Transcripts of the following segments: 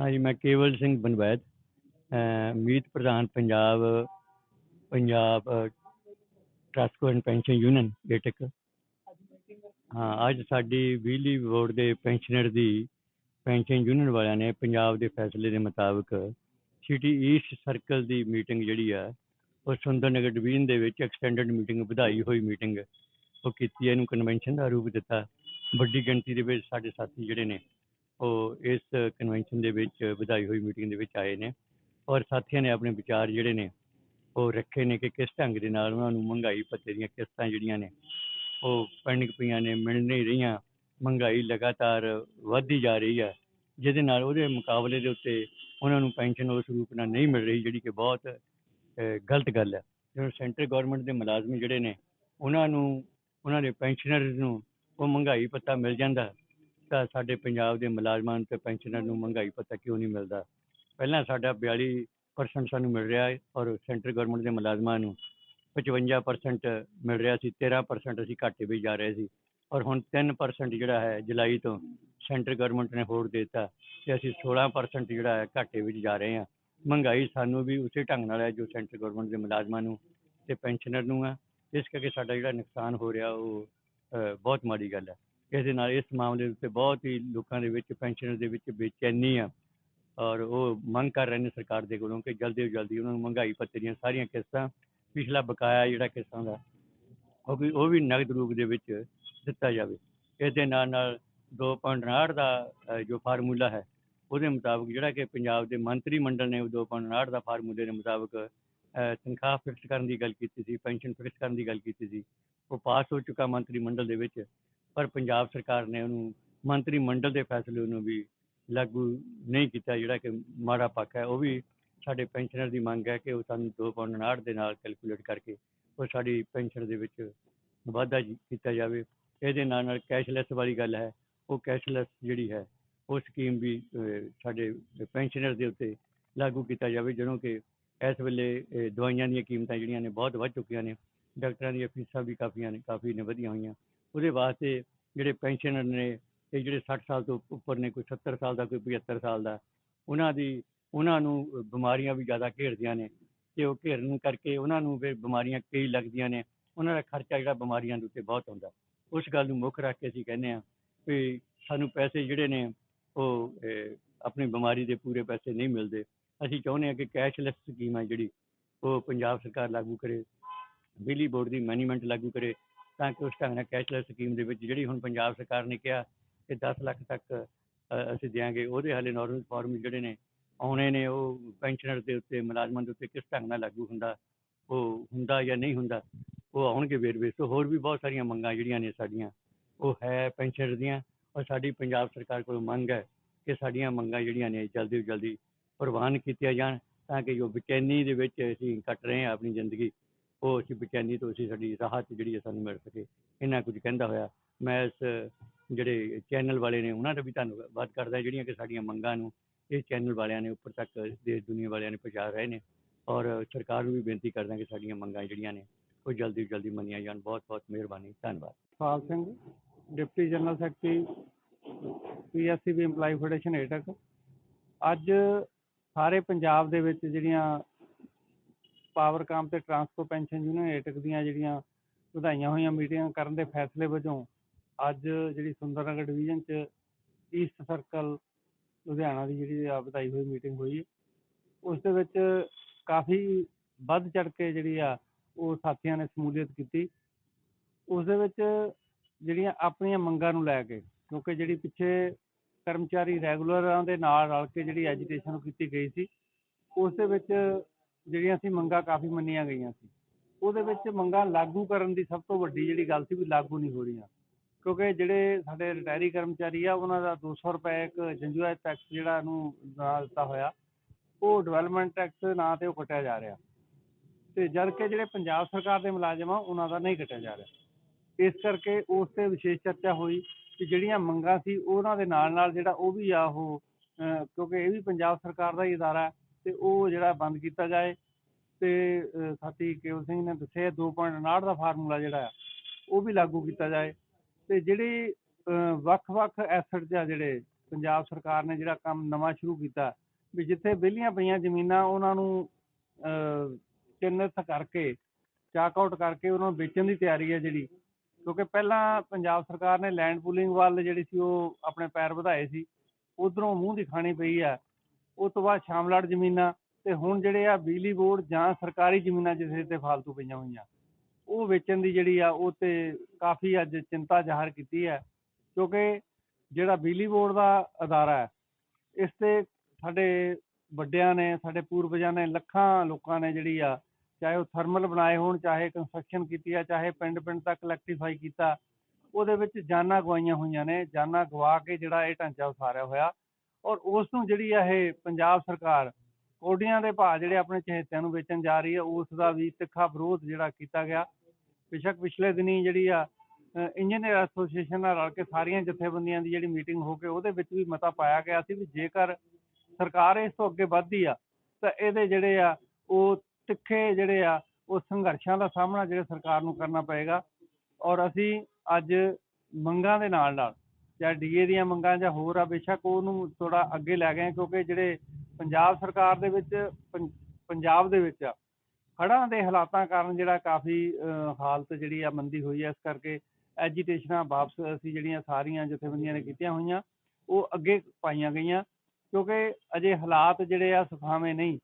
ਹਾਂਜੀ, ਮੈਂ ਕੇਵਲ ਸਿੰਘ ਬਨਵੈਦ ਮੀਤ ਪ੍ਰਧਾਨ Punjab Punjab trust and pension union AITUC ਹਾਂ, ਅੱਜ ਸਾਡੀ ਬਿਜਲੀ ਬੋਰਡ ਦੇ ਪੈਨਸ਼ਨਰ ਦੀ ਪੈਨਸ਼ਨ ਯੂਨੀਅਨ ਵਾਲਿਆਂ ਨੇ ਪੰਜਾਬ ਦੇ ਫੈਸਲੇ ਦੇ ਮੁਤਾਬਕ ਸਿਟੀ ਈਸਟ ਸਰਕਲ ਦੀ ਮੀਟਿੰਗ ਜਿਹੜੀ ਆ, ਉਹ ਸੁੰਦਰ ਨਗਰ ਡਿਵੀਜ਼ਨ ਦੇ ਵਿੱਚ ਐਕਸਟੈਂਡਡ ਮੀਟਿੰਗ ਵਧਾਈ ਹੋਈ ਮੀਟਿੰਗ, ਉਹ ਕੀਤੀ ਇਹਨੂੰ ਕਨਵੈਨਸ਼ਨ ਦਾ ਰੂਪ ਦਿੱਤਾ। ਵੱਡੀ ਗਿਣਤੀ ਦੇ ਵਿੱਚ ਸਾਡੇ ਸਾਥੀ ਜਿਹੜੇ ਨੇ ਉਹ ਇਸ ਕਨਵੈਨਸ਼ਨ ਦੇ ਵਿੱਚ ਵਧਾਈ ਹੋਈ ਮੀਟਿੰਗ ਦੇ ਵਿੱਚ ਆਏ ਨੇ ਔਰ ਸਾਥੀਆਂ ਨੇ ਆਪਣੇ ਵਿਚਾਰ ਜਿਹੜੇ ਨੇ ਉਹ ਰੱਖੇ ਨੇ ਕਿ ਕਿਸ ਢੰਗ ਦੇ ਨਾਲ ਉਹਨਾਂ ਨੂੰ ਮਹਿੰਗਾਈ ਪੱਤੇ ਦੀਆਂ ਕਿਸ਼ਤਾਂ ਜਿਹੜੀਆਂ ਨੇ ਉਹ ਪੈਂਡਿੰਗ ਪਈਆਂ ਨੇ, ਮਿਲ ਨਹੀਂ ਰਹੀਆਂ, ਮਹਿੰਗਾਈ ਲਗਾਤਾਰ ਵੱਧਦੀ ਜਾ ਰਹੀ ਹੈ, ਜਿਹਦੇ ਨਾਲ ਉਹਦੇ ਮੁਕਾਬਲੇ ਦੇ ਉੱਤੇ ਉਹਨਾਂ ਨੂੰ ਪੈਨਸ਼ਨ ਉਸ ਰੂਪ ਨਾਲ ਨਹੀਂ ਮਿਲ ਰਹੀ, ਜਿਹੜੀ ਕਿ ਬਹੁਤ ਗਲਤ ਗੱਲ ਹੈ। ਜਿਵੇਂ ਸੈਂਟਰ ਗਵਰਨਮੈਂਟ ਦੇ ਮੁਲਾਜ਼ਮ ਜਿਹੜੇ ਨੇ, ਉਹਨਾਂ ਨੂੰ, ਉਹਨਾਂ ਦੇ ਪੈਨਸ਼ਨਰਸ ਨੂੰ ਉਹ ਮਹਿੰਗਾਈ ਪੱਤਾ ਮਿਲ ਜਾਂਦਾ ਤਾਂ ਸਾਡੇ ਪੰਜਾਬ ਦੇ ਮੁਲਾਜ਼ਮਾਂ ਨੂੰ ਤੇ ਪੈਨਸ਼ਨਰ ਨੂੰ ਮਹਿੰਗਾਈ ਪਤਾ ਕਿਉਂ ਨਹੀਂ ਮਿਲਦਾ? ਪਹਿਲਾਂ ਸਾਡਾ 42% ਸਾਨੂੰ ਮਿਲ ਰਿਹਾ ਹੈ ਔਰ ਸੈਂਟਰ ਗਵਰਨਮੈਂਟ ਦੇ ਮੁਲਾਜ਼ਮਾਂ ਨੂੰ 55% ਮਿਲ ਰਿਹਾ ਸੀ 13% ਅਸੀਂ ਘਾਟੇ ਵਿੱਚ ਜਾ ਰਹੇ ਸੀ ਔਰ ਹੁਣ 3% ਜਿਹੜਾ ਹੈ ਜੁਲਾਈ ਤੋਂ ਸੈਂਟਰ ਗਵਰਨਮੈਂਟ ਨੇ ਹੋਰ ਦੇ ਦਿੱਤਾ ਕਿ ਅਸੀਂ 16% ਜਿਹੜਾ ਹੈ ਘਾਟੇ ਵਿੱਚ ਜਾ ਰਹੇ ਹਾਂ। ਮਹਿੰਗਾਈ ਸਾਨੂੰ ਵੀ ਉਸੇ ਢੰਗ ਨਾਲ ਹੈ ਜੋ ਸੈਂਟਰ ਗਵਰਨਮੈਂਟ ਦੇ ਮੁਲਾਜ਼ਮਾਂ ਨੂੰ ਤੇ ਪੈਨਸ਼ਨਰ ਨੂੰ ਆ ਇਸ ਕਰਕੇ ਸਾਡਾ ਜਿਹੜਾ ਨੁਕਸਾਨ ਹੋ ਰਿਹਾ ਉਹ ਬਹੁਤ ਮਾੜੀ ਗੱਲ ਹੈ। ਇਸ ਦੇ ਨਾਲ ਇਸ ਮਾਮਲੇ ਦੇ ਉੱਤੇ ਬਹੁਤ ਹੀ ਲੋਕਾਂ ਦੇ ਵਿੱਚ, ਪੈਨਸ਼ਨਰ ਦੇ ਵਿੱਚ ਬੇਚੈਨੀ ਆ। ਔਰ ਉਹ ਮੰਗ ਕਰ ਰਹੇ ਨੇ ਸਰਕਾਰ ਦੇ ਕੋਲੋਂ ਕਿ ਜਲਦੀ ਤੋਂ ਜਲਦੀ ਉਹਨਾਂ ਨੂੰ ਮਹਿੰਗਾਈ ਭੱਤੇ ਦੀਆਂ ਸਾਰੀਆਂ ਕਿਸ਼ਤਾਂ, ਪਿਛਲਾ ਬਕਾਇਆ ਜਿਹੜਾ ਕਿਸ਼ਤਾਂ ਦਾ, ਉਹ ਵੀ ਉਹ ਵੀ ਨਗਦ ਰੂਪ ਦੇ ਵਿੱਚ ਦਿੱਤਾ ਜਾਵੇ। ਇਸ ਦੇ ਨਾਲ ਨਾਲ 2.59 ਦਾ ਜੋ ਫਾਰਮੂਲਾ ਹੈ, ਉਹਦੇ ਮੁਤਾਬਕ ਜਿਹੜਾ ਕਿ ਪੰਜਾਬ ਦੇ ਮੰਤਰੀ ਮੰਡਲ ਨੇ ਉਹ 2.59 ਦਾ ਫਾਰਮੂਲੇ ਦੇ ਮੁਤਾਬਕ ਤਨਖਾਹ ਫਿਕਸ ਕਰਨ ਦੀ ਗੱਲ ਕੀਤੀ ਸੀ, ਪੈਨਸ਼ਨ ਫਿਕਸ ਕਰਨ ਦੀ ਗੱਲ ਕੀਤੀ ਸੀ, ਉਹ ਪਾਸ ਹੋ ਚੁੱਕਾ ਮੰਤਰੀ ਮੰਡਲ ਦੇ ਵਿੱਚ। ਪਰ ਪੰਜਾਬ ਸਰਕਾਰ ਨੇ ਉਹਨੂੰ ਮੰਤਰੀ ਮੰਡਲ ਦੇ ਫੈਸਲੇ ਨੂੰ ਵੀ ਲਾਗੂ ਨਹੀਂ ਕੀਤਾ, ਜਿਹੜਾ ਕਿ ਮਾੜਾ ਪੱਖ ਹੈ। ਉਹ ਵੀ ਸਾਡੇ ਪੈਨਸ਼ਨਰ ਦੀ ਮੰਗ ਹੈ ਕਿ ਉਹ ਸਾਨੂੰ 2.59 ਦੇ ਨਾਲ ਕੈਲਕੂਲੇਟ ਕਰਕੇ ਉਹ ਸਾਡੀ ਪੈਨਸ਼ਨ ਦੇ ਵਿੱਚ ਵਾਧਾ ਕੀਤਾ ਜਾਵੇ। ਇਹਦੇ ਨਾਲ ਨਾਲ ਕੈਸ਼ਲੈਸ ਵਾਲੀ ਗੱਲ ਹੈ, ਉਹ ਕੈਸ਼ਲੈਸ ਜਿਹੜੀ ਹੈ, ਉਹ ਸਕੀਮ ਵੀ ਸਾਡੇ ਪੈਨਸ਼ਨਰ ਦੇ ਉੱਤੇ ਲਾਗੂ ਕੀਤਾ ਜਾਵੇ, ਜਦੋਂ ਕਿ ਇਸ ਵੇਲੇ ਦਵਾਈਆਂ ਦੀਆਂ ਕੀਮਤਾਂ ਜਿਹੜੀਆਂ ਨੇ ਬਹੁਤ ਵੱਧ ਚੁੱਕੀਆਂ ਨੇ। ਡਾਕਟਰਾਂ ਦੀਆਂ ਫੀਸਾਂ ਵੀ ਕਾਫੀਆਂ ਨੇ, ਕਾਫੀ ਨੇ, ਵਧੀਆਂ ਹੋਈਆਂ। ਉਹਦੇ ਵਾਸਤੇ ਜਿਹੜੇ ਪੈਨਸ਼ਨਰ ਨੇ ਇਹ ਜਿਹੜੇ 60 ਸਾਲ ਤੋਂ ਉੱਪਰ ਨੇ, ਕੋਈ 70 ਸਾਲ ਦਾ, ਕੋਈ 75 ਸਾਲ ਦਾ, ਉਹਨਾਂ ਦੀ, ਉਹਨਾਂ ਨੂੰ ਬਿਮਾਰੀਆਂ ਵੀ ਜ਼ਿਆਦਾ ਘੇਰਦੀਆਂ ਨੇ, ਤੇ ਉਹ ਘੇਰਨ ਕਰਕੇ ਉਹਨਾਂ ਨੂੰ ਫਿਰ ਬਿਮਾਰੀਆਂ ਕਈ ਲੱਗਦੀਆਂ ਨੇ, ਉਹਨਾਂ ਦਾ ਖਰਚਾ ਜਿਹੜਾ ਬਿਮਾਰੀਆਂ ਦੇ ਉੱਤੇ ਬਹੁਤ ਆਉਂਦਾ। ਉਸ ਗੱਲ ਨੂੰ ਮੁੱਖ ਰੱਖ ਕੇ ਅਸੀਂ ਕਹਿੰਦੇ ਹਾਂ ਵੀ ਸਾਨੂੰ ਪੈਸੇ ਜਿਹੜੇ ਨੇ, ਉਹ ਆਪਣੀ ਬਿਮਾਰੀ ਦੇ ਪੂਰੇ ਪੈਸੇ ਨਹੀਂ ਮਿਲਦੇ। ਅਸੀਂ ਚਾਹੁੰਦੇ ਹਾਂ ਕਿ ਕੈਸ਼ਲੈਸ ਸਕੀਮ ਹੈ ਜਿਹੜੀ, ਉਹ ਪੰਜਾਬ ਸਰਕਾਰ ਲਾਗੂ ਕਰੇ, ਬਿਜਲੀ ਬੋਰਡ ਦੀ ਮੈਨੇਜਮੈਂਟ ਲਾਗੂ ਕਰੇ ਤਾਂ ਕਿ ਉਸ ਢੰਗ ਨਾਲ ਕੈਸ਼ਲੈਸ ਸਕੀਮ ਦੇ ਵਿੱਚ ਜਿਹੜੀ ਹੁਣ ਪੰਜਾਬ ਸਰਕਾਰ ਨੇ ਕਿਹਾ ਕਿ 10 ਲੱਖ ਤੱਕ ਅਸੀਂ ਦਿਆਂਗੇ, ਉਹਦੇ ਹਾਲੇ ਨੋਰਮਲ ਫਾਰਮ ਜਿਹੜੇ ਨੇ, ਆਉਣੇ ਨੇ, ਉਹ ਪੈਨਸ਼ਨਰ ਦੇ ਉੱਤੇ, ਮੁਲਾਜ਼ਮਾਂ ਦੇ ਉੱਤੇ ਕਿਸ ਢੰਗ ਨਾਲ ਲਾਗੂ ਹੁੰਦਾ, ਉਹ ਹੁੰਦਾ ਜਾਂ ਨਹੀਂ ਹੁੰਦਾ, ਉਹ ਆਉਣਗੇ ਵੇਰਵੇ ਸੋ ਹੋਰ ਵੀ ਬਹੁਤ ਸਾਰੀਆਂ ਮੰਗਾਂ ਜਿਹੜੀਆਂ ਨੇ ਸਾਡੀਆਂ, ਉਹ ਹੈ ਪੈਨਸ਼ਨਰ ਦੀਆਂ ਔਰ ਸਾਡੀ ਪੰਜਾਬ ਸਰਕਾਰ ਕੋਲ ਮੰਗ ਹੈ ਕਿ ਸਾਡੀਆਂ ਮੰਗਾਂ ਜਿਹੜੀਆਂ ਨੇ ਜਲਦੀ ਤੋਂ ਜਲਦੀ ਪ੍ਰਵਾਨ ਕੀਤੀਆਂ ਜਾਣ ਤਾਂ ਕਿ ਜੋ ਬੇਚੈਨੀ ਦੇ ਵਿੱਚ ਅਸੀਂ ਕੱਟ ਰਹੇ ਹਾਂ ਆਪਣੀ ਜ਼ਿੰਦਗੀ ਉਹ ਅਸੀਂ ਬੇਚੈਨੀ ਤੋਂ ਅਸੀਂ ਸਾਡੀ ਰਾਹਤ ਜਿਹੜੀ ਹੈ ਸਾਨੂੰ ਮਿਲ ਸਕੇ। ਇਹਨਾਂ ਕੁਝ ਕਹਿੰਦਾ ਹੋਇਆ। ਮੈਂ ਇਸ ਜਿਹੜੇ ਚੈਨਲ ਵਾਲੇ ਨੇ, ਉਹਨਾਂ ਦਾ ਵੀ ਧੰਨਵਾਦ ਕਰਦਾ ਜਿਹੜੀਆਂ ਕਿ ਸਾਡੀਆਂ ਮੰਗਾਂ ਨੂੰ ਇਹ ਚੈਨਲ ਵਾਲਿਆਂ ਨੇ ਉੱਪਰ ਤੱਕ ਦੇਸ਼ ਦੁਨੀਆ ਵਾਲਿਆਂ ਨੇ ਪਹੁੰਚਾ ਰਹੇ ਨੇ। ਔਰ ਸਰਕਾਰ ਨੂੰ ਵੀ ਬੇਨਤੀ ਕਰਦਾ ਕਿ ਸਾਡੀਆਂ ਮੰਗਾਂ ਜਿਹੜੀਆਂ ਨੇ, ਉਹ ਜਲਦੀ ਤੋਂ ਜਲਦੀ ਮੰਨੀਆਂ ਜਾਣ। ਬਹੁਤ ਬਹੁਤ ਮਿਹਰਬਾਨੀ। ਧੰਨਵਾਦ। Pal Singh deputy general secretary PSCB EMPLOYE federation AITUC ਅੱਜ ਸਾਰੇ ਪੰਜਾਬ ਦੇ ਵਿੱਚ ਜਿਹੜੀਆਂ ਪਾਵਰਕਾਮ ਤੇ ਟਰਾਂਸਪੋ ਪੈਨਸ਼ਨ ਯੂਨੀਅਨ ਏਟਕ ਦੀਆਂ ਜਿਹੜੀਆਂ ਵਧਾਈਆਂ ਹੋਈਆਂ ਮੀਟਿੰਗਾਂ ਕਰਨ ਦੇ ਫੈਸਲੇ ਵਜੋਂ ਅੱਜ ਜਿਹੜੀ ਸੁੰਦਰਨਗਰ ਡਿਵੀਜ਼ਨ ਚ ਈਸਟ ਸਰਕਲ ਲੁਧਿਆਣਾ ਦੀ ਜਿਹੜੀ ਆ ਵਧਾਈ ਹੋਈ ਮੀਟਿੰਗ ਹੋਈ ਹੈ। ਉਸ ਦੇ ਵਿੱਚ ਕਾਫੀ ਵੱਧ ਚੜ ਕੇ ਜਿਹੜੀ ਆ ਉਹ ਸਾਥੀਆਂ ਨੇ ਸ਼ਮੂਲੀਅਤ ਕੀਤੀ ਉਸ ਦੇ ਵਿੱਚ ਜਿਹੜੀਆਂ ਆਪਣੀਆਂ ਮੰਗਾਂ ਨੂੰ ਲੈ ਕੇ, ਕਿਉਂਕਿ ਜਿਹੜੀ ਪਿੱਛੇ ਕਰਮਚਾਰੀ ਰੈਗੂਲਰਾਂ ਦੇ ਨਾਲ ਰਲ ਕੇ ਜਿਹੜੀ ਐਜੀਟੇਸ਼ਨ ਕੀਤੀ ਗਈ ਸੀ, ਉਸ ਦੇ ਵਿੱਚ ਜਿਹੜੀਆਂ ਸੀ ਮੰਗਾਂ ਕਾਫੀ ਮੰਨੀਆਂ ਗਈਆਂ ਸੀ। ਉਹਦੇ ਵਿੱਚ ਮੰਗਾਂ ਲਾਗੂ ਕਰਨ ਦੀ ਸਭ ਤੋਂ ਵੱਡੀ ਜਿਹੜੀ ਗੱਲ ਸੀ ਵੀ ਲਾਗੂ ਨਹੀਂ ਹੋ ਰਹੀਆਂ। ਕਿਉਂਕਿ ਜਿਹੜੇ ਸਾਡੇ ਰਿਟਾਇਰੀ ਕਰਮਚਾਰੀ ਆ, ਉਹਨਾਂ ਦਾ ਦੋ ਸੌ ਰੁਪਏ ਇੱਕ ਜੰਜੂਆ ਟੈਕਸ ਜਿਹੜਾ ਇਹਨੂੰ ਨਾਂ ਦਿੱਤਾ ਹੋਇਆ, ਉਹ ਡਿਵੈਲਪਮੈਂਟ ਟੈਕਸ ਨਾਂ ਤੇ ਉਹ ਕੱਟਿਆ ਜਾ ਰਿਹਾ। ਅਤੇ ਜਦ ਕਿ ਜਿਹੜੇ ਪੰਜਾਬ ਸਰਕਾਰ ਦੇ ਮੁਲਾਜ਼ਮ ਆ, ਉਹਨਾਂ ਦਾ ਨਹੀਂ ਕੱਟਿਆ ਜਾ ਰਿਹਾ। ਇਸ ਕਰਕੇ ਉਸ ਤੇ ਵਿਸ਼ੇਸ਼ ਚਰਚਾ ਹੋਈ ਕਿ ਜਿਹੜੀਆਂ ਮੰਗਾਂ ਸੀ, ਉਹਨਾਂ ਦੇ ਨਾਲ ਨਾਲ ਜਿਹੜਾ ਉਹ ਵੀ ਆ ਉਹ ਕਿਉਂਕਿ ਇਹ ਵੀ ਪੰਜਾਬ ਸਰਕਾਰ ਦਾ ਹੀ ਅਦਾਰਾ ਹੈ ਉਹ ਜਿਹੜਾ ਬੰਦ ਕੀਤਾ ਜਾਏ ਤੇ ਸਾਥੀ ਕੇਵਲ ਸਿੰਘ ਨੇ ਦੱਸਿਆ 2.59 ਦਾ ਫਾਰਮੂਲਾ ਜਿਹੜਾ ਆ, ਉਹ ਵੀ ਲਾਗੂ ਕੀਤਾ ਜਾਏ। ਤੇ ਜਿਹੜੀ ਵੱਖ-ਵੱਖ ਐਸੈਟ ਆ ਜਿਹੜੇ ਪੰਜਾਬ ਸਰਕਾਰ ਨੇ ਜਿਹੜਾ ਕੰਮ ਨਵਾਂ ਸ਼ੁਰੂ ਕੀਤਾ, ਵੀ ਜਿੱਥੇ ਵਿਹਲੀਆਂ ਪਈਆਂ ਜ਼ਮੀਨਾਂ ਉਹਨਾਂ ਨੂੰ ਚਿੰਨਤ ਕਰਕੇ, ਚਾਕ ਆਊਟ ਕਰਕੇ ਉਹਨਾਂ ਨੂੰ ਵੇਚਣ ਦੀ ਤਿਆਰੀ ਹੈ ਜਿਹੜੀ, ਕਿਉਂਕਿ ਪਹਿਲਾਂ ਪੰਜਾਬ ਸਰਕਾਰ ਨੇ ਲੈਂਡ ਪੂਲਿੰਗ ਵੱਲ ਜਿਹੜੀ ਸੀ ਉਹ ਆਪਣੇ ਪੈਰ ਵਧਾਏ ਸੀ, ਉਧਰੋਂ ਮੂੰਹ ਦੀ ਖਾਣੀ ਪਈ ਆ। ਉਸ ਤੋਂ ਬਾਅਦ ਸ਼ਾਮਲਾਟ ਜ਼ਮੀਨਾਂ ਤੇ ਹੁਣ ਜਿਹੜੇ ਆ ਬਿਜਲੀ ਬੋਰਡ ਜਾਂ ਸਰਕਾਰੀ ਜ਼ਮੀਨਾਂ ਜਿਸੇ ਤੇ ਫਾਲਤੂ ਪਈਆਂ ਹੋਈਆਂ, ਉਹ ਵੇਚਣ ਦੀ ਜਿਹੜੀ ਆ ਉਹ ਤੇ ਕਾਫੀ ਅੱਜ ਚਿੰਤਾ ਜ਼ਾਹਰ ਕੀਤੀ ਹੈ, ਕਿਉਂਕਿ ਜਿਹੜਾ ਬਿਜਲੀ ਬੋਰਡ ਦਾ ਅਦਾਰਾ ਹੈ, ਇਸ ਤੇ ਸਾਡੇ ਵੱਡਿਆਂ ਨੇ, ਸਾਡੇ ਪੂਰਵਜਾਂ ਨੇ, ਲੱਖਾਂ ਲੋਕਾਂ ਨੇ ਜਿਹੜੀ ਆ, ਚਾਹੇ ਉਹ ਥਰਮਲ ਬਣਾਏ ਹੋਣ, ਚਾਹੇ ਕੰਸਟਰਕਸ਼ਨ ਕੀਤੀ ਆ, ਚਾਹੇ ਪਿੰਡ ਪਿੰਡ ਤੱਕ ਇਲੈਕਟ੍ਰੀਫਾਈ ਕੀਤਾ, ਉਹਦੇ ਵਿੱਚ ਜਾਨਾਂ ਗਵਾਈਆਂ ਹੋਈਆਂ ਨੇ, ਜਾਨਾਂ ਗਵਾ ਕੇ ਜਿਹੜਾ ਇਹ ਢਾਂਚਾ ਉਸਾਰਿਆ ਹੋਇਆ ਔਰ ਉਸ ਨੂੰ ਜਿਹੜੀ ਆ ਇਹ ਪੰਜਾਬ ਸਰਕਾਰ ਕੋਡੀਆਂ ਦੇ ਭਾਅ ਜਿਹੜੇ ਆਪਣੇ ਚਹੇਤਿਆਂ ਨੂੰ ਵੇਚਣ ਜਾ ਰਹੀ ਹੈ ਉਸ ਦਾ ਵੀ ਤਿੱਖਾ ਵਿਰੋਧ ਜਿਹੜਾ ਕੀਤਾ ਗਿਆ। ਬੇਸ਼ੱਕ ਪਿਛਲੇ ਦਿਨੀ ਜਿਹੜੀ ਆ ਇੰਜੀਨੀਅਰ ਐਸੋਸੀਏਸ਼ਨ ਨਾਲ ਰਲ ਕੇ ਸਾਰੀਆਂ ਜਥੇਬੰਦੀਆਂ ਦੀ ਜਿਹੜੀ ਮੀਟਿੰਗ ਹੋ ਕੇ ਉਹਦੇ ਵਿੱਚ ਵੀ ਮਤਾ ਪਾਇਆ ਗਿਆ ਸੀ ਵੀ ਜੇਕਰ ਸਰਕਾਰ ਇਸ ਤੋਂ ਅੱਗੇ ਵੱਧਦੀ ਆ, ਤਾਂ ਇਹਦੇ ਜਿਹੜੇ ਆ, ਉਹ ਤਿੱਖੇ ਜਿਹੜੇ ਆ, ਉਹ ਸੰਘਰਸ਼ਾਂ ਦਾ ਸਾਹਮਣਾ ਜਿਹੜੇ ਸਰਕਾਰ ਨੂੰ ਕਰਨਾ ਪਏਗਾ। ਔਰ ਅਸੀਂ ਅੱਜ ਮੰਗਾਂ ਦੇ ਨਾਲ ਨਾਲ ਜਾਂ ਡੀਏ ਦੀਆਂ ਮੰਗਾਂ ਜਾਂ ਹੋਰ ਆ, ਬੇਸ਼ੱਕ ਉਹਨੂੰ ਥੋੜਾ ਅੱਗੇ ਲੈ ਗਏ ਕਿਉਂਕਿ ਜਿਹੜੇ ਪੰਜਾਬ ਸਰਕਾਰ ਦੇ ਵਿੱਚ, ਪੰ- ਪੰਜਾਬ ਦੇ ਵਿੱਚ ਹੜ੍ਹਾਂ ਦੇ ਹਾਲਾਤਾਂ ਕਾਰਨ ਜਿਹੜਾ ਕਾਫੀ ਹਾਲਤ ਜਿਹੜੀ ਆ ਮੰਦੀ ਹੋਈ ਹੈ ਇਸ ਕਰਕੇ ਐਜੀਟੇਸ਼ਨਾਂ ਵਾਪਸ ਅਸੀਂ ਜਿਹੜੀਆਂ ਸਾਰੀਆਂ ਜਥੇਬੰਦੀਆਂ ਨੇ ਕੀਤੀਆਂ ਹੋਈਆਂ, ਉਹ ਅੱਗੇ ਪਾਈਆਂ ਗਈਆਂ, ਕਿਉਂਕਿ ਅਜੇ ਹਾਲਾਤ ਜਿਹੜੇ ਆ ਸੁਖਾਵੇਂ ਨਹੀਂ।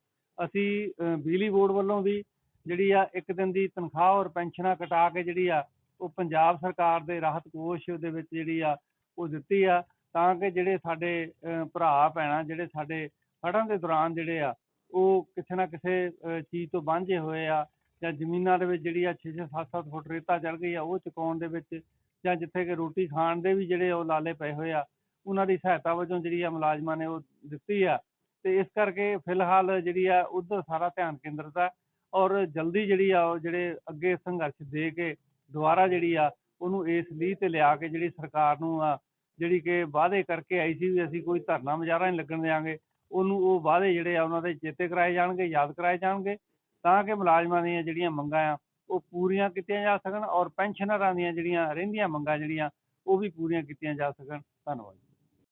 ਅਸੀਂ ਬਿਜਲੀ ਬੋਰਡ ਵੱਲੋਂ ਵੀ ਜਿਹੜੀ ਆ ਇੱਕ ਦਿਨ ਦੀ ਤਨਖਾਹ ਔਰ ਪੈਨਸ਼ਨਾਂ ਕਟਾ ਕੇ ਜਿਹੜੀ ਆ, ਉਹ ਪੰਜਾਬ ਸਰਕਾਰ ਦੇ ਰਾਹਤ ਕੋਸ਼ ਦੇ ਵਿੱਚ ਜਿਹੜੀ ਆ ਉਹ ਦਿੱਤੀ ਆ, ਤਾਂ ਕਿ ਜਿਹੜੇ ਸਾਡੇ ਭਰਾ ਭੈਣਾਂ, ਜਿਹੜੇ ਸਾਡੇ ਹੜ੍ਹਾਂ ਦੇ ਦੌਰਾਨ ਜਿਹੜੇ ਆ, ਉਹ ਕਿਸੇ ਨਾ ਕਿਸੇ ਚੀਜ਼ ਤੋਂ ਵਾਂਝੇ ਹੋਏ ਆ ਜਾਂ ਜ਼ਮੀਨਾਂ ਦੇ ਵਿੱਚ ਜਿਹੜੀ ਆ 6-6 7-7 ਫੁੱਟ ਰੇਤਾ ਚੜ ਗਈ ਆ, ਉਹ ਚੁਕਾਉਣ ਦੇ ਵਿੱਚ ਜਾਂ ਜਿੱਥੇ ਕਿ ਰੋਟੀ ਖਾਣ ਦੇ ਵੀ ਜਿਹੜੇ ਉਹ ਲਾਲੇ ਪਏ ਹੋਏ ਆ, ਉਹਨਾਂ ਦੀ ਸਹਾਇਤਾ ਵਜੋਂ ਜਿਹੜੀ ਆ ਮੁਲਾਜ਼ਮਾਂ ਨੇ ਉਹ ਦਿੱਤੀ ਆ। ਤੇ ਇਸ ਕਰਕੇ ਫਿਲਹਾਲ ਜਿਹੜੀ ਆ, ਉਧਰ ਸਾਰਾ ਧਿਆਨ ਕੇਂਦਰਿਤ ਆ ਔਰ ਜਲਦੀ ਜਿਹੜੀ ਆ, ਉਹ ਜਿਹੜੇ ਅੱਗੇ ਸੰਘਰਸ਼ ਦੇ ਕੇ ਦੁਬਾਰਾ ਜਿਹੜੀ ਆ, ਉਹਨੂੰ ਇਸ ਲੀਹ ਤੇ ਲਿਆ ਕੇ ਜਿਹੜੀ ਸਰਕਾਰ ਨੂੰ ਆ ਜਿਹੜੀ ਕਿ ਵਾਅਦੇ ਕਰਕੇ ਆਈ ਸੀ ਵੀ ਅਸੀਂ ਕੋਈ ਧਰਨਾ ਮੁਜ਼ਾਹਰਾ ਨਹੀਂ ਲੱਗਣ ਦਿਆਂਗੇ, ਉਹਨੂੰ ਉਹ ਵਾਅਦੇ ਜਿਹੜੇ ਆ ਉਹਨਾਂ ਦੇ ਚੇਤੇ ਕਰਾਏ ਜਾਣਗੇ, ਯਾਦ ਕਰਾਏ ਜਾਣਗੇ, ਤਾਂ ਕਿ ਮੁਲਾਜ਼ਮਾਂ ਦੀਆਂ ਜਿਹੜੀਆਂ ਮੰਗਾਂ ਆ, ਉਹ ਪੂਰੀਆਂ ਕੀਤੀਆਂ ਜਾ ਸਕਣ ਔਰ ਪੈਨਸ਼ਨਰਾਂ ਦੀਆਂ ਜਿਹੜੀਆਂ ਰਹਿੰਦੀਆਂ ਮੰਗਾਂ ਜਿਹੜੀਆਂ, ਉਹ ਵੀ ਪੂਰੀਆਂ ਕੀਤੀਆਂ ਜਾ ਸਕਣ। ਧੰਨਵਾਦ